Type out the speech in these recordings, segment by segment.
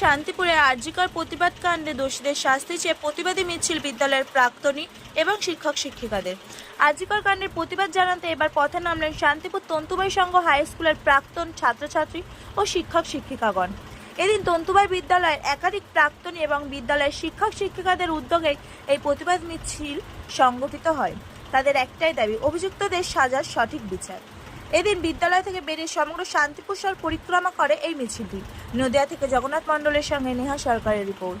শান্তিপুরে আর্জিকর প্রতিবাদ কাণ্ডে দোষীদের শাস্তি চেয়ে প্রতিবাদী মিছিল বিদ্যালয়ের প্রাক্তনী এবং শিক্ষক শিক্ষিকাদের। আর্জিকর কাণ্ডের প্রতিবাদ জানাতে এবার পথে নামলেন শান্তিপুর তন্তুবাই সংঘ হাই স্কুলের প্রাক্তন ছাত্রছাত্রী ও শিক্ষক শিক্ষিকাগণ। এদিন তন্তুবাই বিদ্যালয়ের একাধিক প্রাক্তনী এবং বিদ্যালয়ের শিক্ষক শিক্ষিকাদের উদ্যোগে এই প্রতিবাদ মিছিল সংগঠিত হয়। তাদের একটাই দাবি, অভিযুক্তদের সাজার সঠিক বিচার। এদিন বিদ্যালয় থেকে বেরিয়ে সমগ্র শান্তিপুর পরিক্রমা করে এই মিছিলটি। নদিয়া থেকে জগন্নাথ মণ্ডলের সঙ্গে নেহা সরকারের রিপোর্ট।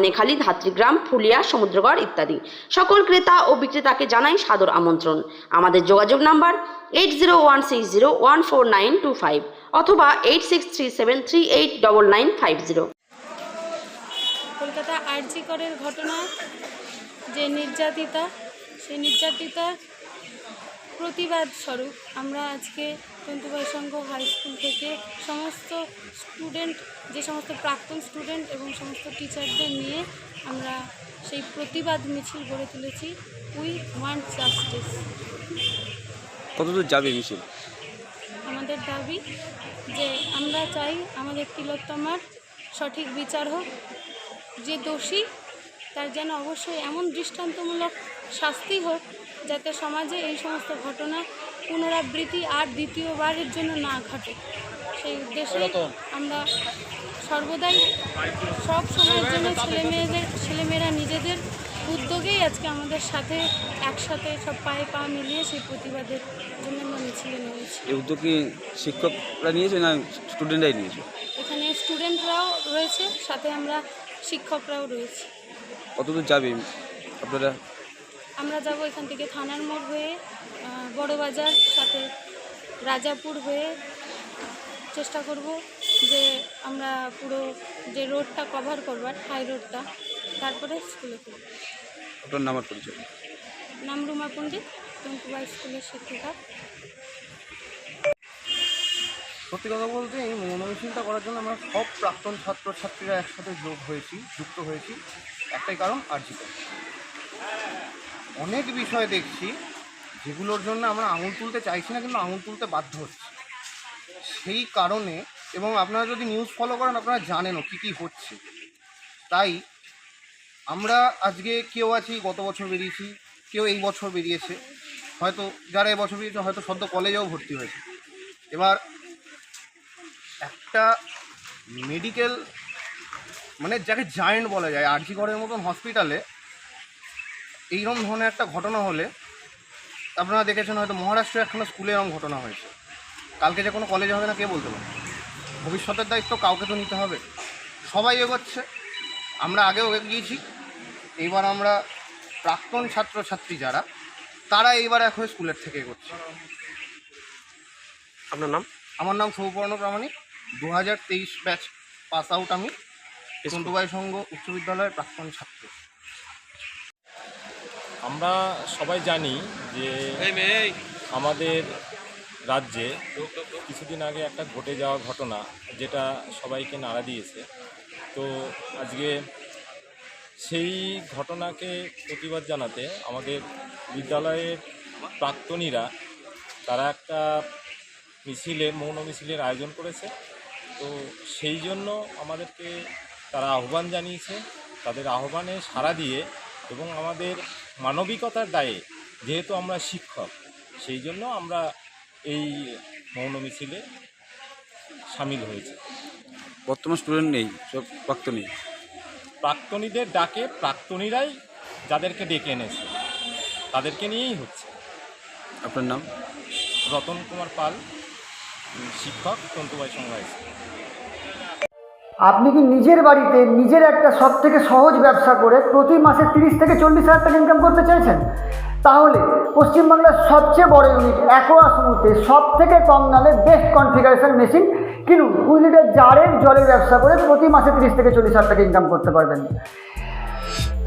ধনেখালি ধাত্রীগ্রাম, ফুলিয়া, সমুদ্রগড় ইত্যাদি। সকল ক্রেতা ও বিক্রেতাকে জানাই সাদর আমন্ত্রণ। আমাদের যোগাযোগ number eight zero one six zero one four nine two five অথবা eight six three seven three eight double nine five zero Kolkata RG করের ঘটনা, যে নির্যাতিতা, সেই নির্যাতিতা প্রতিবাদ স্বরূপ আমরা আজকে তন্তুবাই সংঘ হাই স্কুল থেকে সমস্ত স্টুডেন্ট যে সমস্ত প্রাক্তন স্টুডেন্ট এবং সমস্ত টিচারদের নিয়ে আমরা সেই প্রতিবাদ মিছিল গড়ে তুলেছি উই ওয়ান্ট জাস্টিস কতদূর যাবে মিছিল? আমাদের দাবি যে আমরা চাই আমাদের তিলোত্তমার সঠিক বিচার হোক যে দোষী তার যেন অবশ্যই এমন দৃষ্টান্তমূলক শাস্তি হোক যাতে সমাজে এই সমস্ত ঘটনা পুনরাবৃত্তি আর দ্বিতীয়বারের জন্য না ঘটে। সেই উদ্দেশ্যে আমরা সর্বদাই সব সময়ের জন্য ছেলে মেয়েদের ছেলেমেয়েরা নিজেদের উদ্যোগেই আজকে আমাদের সাথে একসাথে সব পায়ে পা মিলিয়ে সেই প্রতিবাদের জন্য আমরা মিছিলে নেমেছি। এই উদ্যোগ কি শিক্ষকরা নিয়েছে না স্টুডেন্টরাই নিয়েছে? এখানে স্টুডেন্টরাও রয়েছে সাথে আমরা শিক্ষকরাও রয়েছি। কতদূর যাবে আপনারা? আমরা যাব এখান থেকে থানার মোড় হয়ে বড়বাজার সাথে রাজাপুর হয়ে চেষ্টা করব যে আমরা পুরো যে রোডটা কভার করবার হাই রোডটা তারপরে স্কুলে ফিরব। আপনার নামার পরিচয়? নাম রুমা পণ্ডিত টঙ্কুবা স্কুলের শিক্ষিকা। সত্যি কথা বলতে এই মনোমিছিলটা করার জন্য আমরা সব প্রাক্তন ছাত্রছাত্রীরা একসাথে যোগ হয়েছি যুক্ত হয়েছি। একটাই কারণ আর্জিত অনেক বিষয় দেখছি যেগুলোর জন্য আমরা আঙুল তুলতে চাইছি না কিন্তু আঙুল তুলতে বাধ্য হচ্ছি। সেই কারণে এবং আপনারা যদি নিউজ ফলো করেন, আপনারা জানেনও কী কী হচ্ছে। তাই আমরা আজকে কেউ আছি, গত বছর বেরিয়েছি, কেউ এই বছর বেরিয়েছে। হয়তো যারা এবছর বেরিয়েছে, হয়তো সদ্য কলেজেও ভর্তি হয়েছে। এবার একটা মেডিকেল মানে যাকে জায়েন্ট বলা যায় আরজি ঘরের মতন হসপিটালে এইরকম ধরনের একটা ঘটনা হলে আপনারা দেখেছেন হয়তো মহারাষ্ট্রে একখানা স্কুলে এরকম ঘটনা হয়েছে। কালকে যে কোনো কলেজে হবে না কে বলতে পারে ভবিষ্যতের দায়িত্ব কাউকে তো নিতে হবে। সবাই এগোচ্ছে। আমরা আগেও এগিয়েছি এইবার আমরা প্রাক্তন ছাত্রছাত্রী যারা তারা এইবার এখন স্কুলের থেকে এগোচ্ছে। আপনার নাম? আমার নাম সৌপর্ণ প্রামাণিক। দু হাজার তেইশ ব্যাচ পাস আউট আমি। সন্তুবাই সংঘ উচ্চ বিদ্যালয়ের প্রাক্তন ছাত্র। আমরা সবাই জানি যে আমাদের রাজ্যে কিছুদিন আগে একটা ঘটে যাওয়া ঘটনা যেটা সবাইকে নাড়া দিয়েছে। তো আজকে সেই ঘটনাকে প্রতিবাদ জানাতে আমাদের বিদ্যালয়ের প্রাক্তনীরা, তারা একটা মিছিলে, মৌন মিছিলের আয়োজন করেছে। তো সেই জন্য আমাদেরকে তারা আহ্বান জানিয়েছে, তাদের আহ্বানে সাড়া দিয়ে এবং আমাদের মানবিকতার দায়ে যেহেতু আমরা শিক্ষক, সেই জন্য আমরা এই মৌন মিছিলে সামিল হয়েছে। বর্তমান স্টুডেন্ট নেই সব প্রাক্তনী। প্রাক্তনীদের ডাকে প্রাক্তনীরাই যাদেরকে ডেকে এনেছে তাদেরকে নিয়েই হচ্ছে। আপনার নাম? রতন কুমার পাল শিক্ষক তন্তুবাই সংঘ আপনি কি নিজের বাড়িতে নিজের একটা সব থেকে সহজ ব্যবসা করে প্রতি মাসে তিরিশ থেকে চল্লিশ হাজার টাকা ইনকাম করতে চাইছেন? তাহলে পশ্চিমবাংলার সবচেয়ে বড় ইউনিট অ্যাকোয়া স্মুথে সব থেকে কম দামে বেস্ট কনফিগারেশন মেশিন কিনুন। কুড়ি লিটার জারের জলের ব্যবসা করে প্রতি মাসে তিরিশ থেকে চল্লিশ হাজার টাকা ইনকাম করতে পারবেন।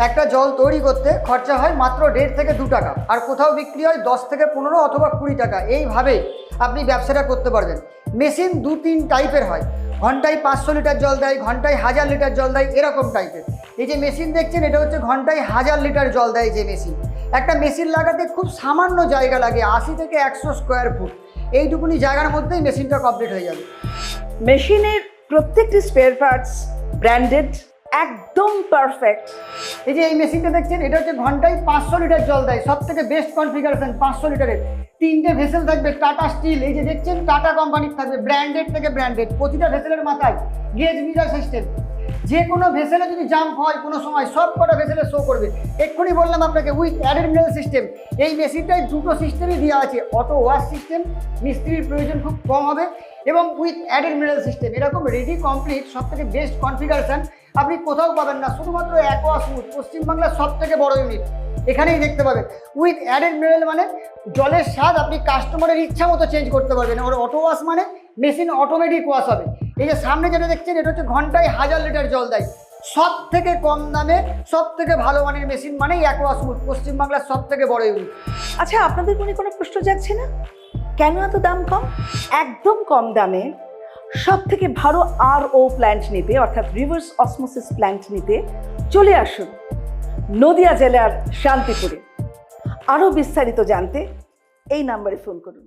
একটা জল তৈরি করতে খরচা হয় মাত্র দেড় থেকে দু টাকা, আর কোথাও বিক্রি হয় দশ থেকে পনেরো অথবা কুড়ি টাকা। এইভাবে আপনি ব্যবসাটা করতে পারবেন। মেশিন দু তিন টাইপের হয়। ঘন্টায় পাঁচশো লিটার জল দেয়, ঘন্টায় হাজার লিটার জল দেয়, এরকম টাইপের এই যে মেশিন দেখছেন, এটা হচ্ছে ঘন্টায় হাজার লিটার জল দেয় যে মেশিন একটা মেশিন লাগাতে খুব সামান্য জায়গা লাগে আশি থেকে একশো স্কোয়ার ফুট এইটুকুনি জায়গার মধ্যেই মেশিনটা কমপ্লিট হয়ে যাবে। মেশিনের প্রত্যেকটি স্পেয়ার পার্টস ব্র্যান্ডেড একদম পারফেক্ট এই যে এই মেশিনটা দেখছেন এটা হচ্ছে ঘন্টায় পাঁচশো লিটার জল দেয় সব থেকে বেস্ট কনফিগারেশন পাঁচশো লিটারের। তিনটে ভেসেল থাকবে টাটা স্টিল এই যে দেখছেন টাটা কোম্পানির থাকবে ব্র্যান্ডেড থেকে ব্র্যান্ডেড প্রতিটা ভেসেলের মাথায় গেজ মিটার সিস্টেম যে কোনো ভেসেলে যদি জাম্প হয়, কোনো সময় সব কটা ভেসেলে শো করবে। এক্ষুনি বললাম আপনাকে উইথ অ্যাডেড মিনারেল সিস্টেম এই মেশিনটায় দুটো সিস্টেমই দেওয়া আছে অটো ওয়াশ সিস্টেম মিস্ত্রির প্রয়োজন খুব কম হবে, এবং উইথ অ্যাডেড মিনারেল সিস্টেম এরকম রেডি কমপ্লিট সব থেকে বেস্ট কনফিগারেশন আপনি কোথাও পাবেন না, শুধুমাত্র অ্যাকোয়া স্মুথ পশ্চিমবাংলার সব থেকে বড় ইউনিট এখানেই দেখতে পাবেন। উইথ অ্যাডেড মিনারেল মানে জলের স্বাদ আপনি কাস্টমারের ইচ্ছা মতো চেঞ্জ করতে পারবেন ওর অটো ওয়াশ মানে মেশিন অটোমেটিক ওয়াশ হবে। এই যে সামনে যেটা দেখছেন, এটা হচ্ছে ঘন্টায় হাজার লিটার জল দেয়। সব থেকে কম দামে সব থেকে ভালো মানের মেশিন মানেই অ্যাকোয়া স্মুথ পশ্চিমবাংলার সব থেকে বড় ইউনিট আচ্ছা আপনাদের মনে কোনো প্রশ্ন যাচ্ছে না? কেন এত দাম কম? একদম কম দামে সব থেকে ভালো আর ও প্ল্যান্ট নিতে, অর্থাৎ রিভার্স অসমোসিস প্ল্যান্ট নিতে চলে আসুন নদিয়া জেলার শান্তিপুরে। আরও বিস্তারিত জানতে এই নাম্বারে ফোন করুন।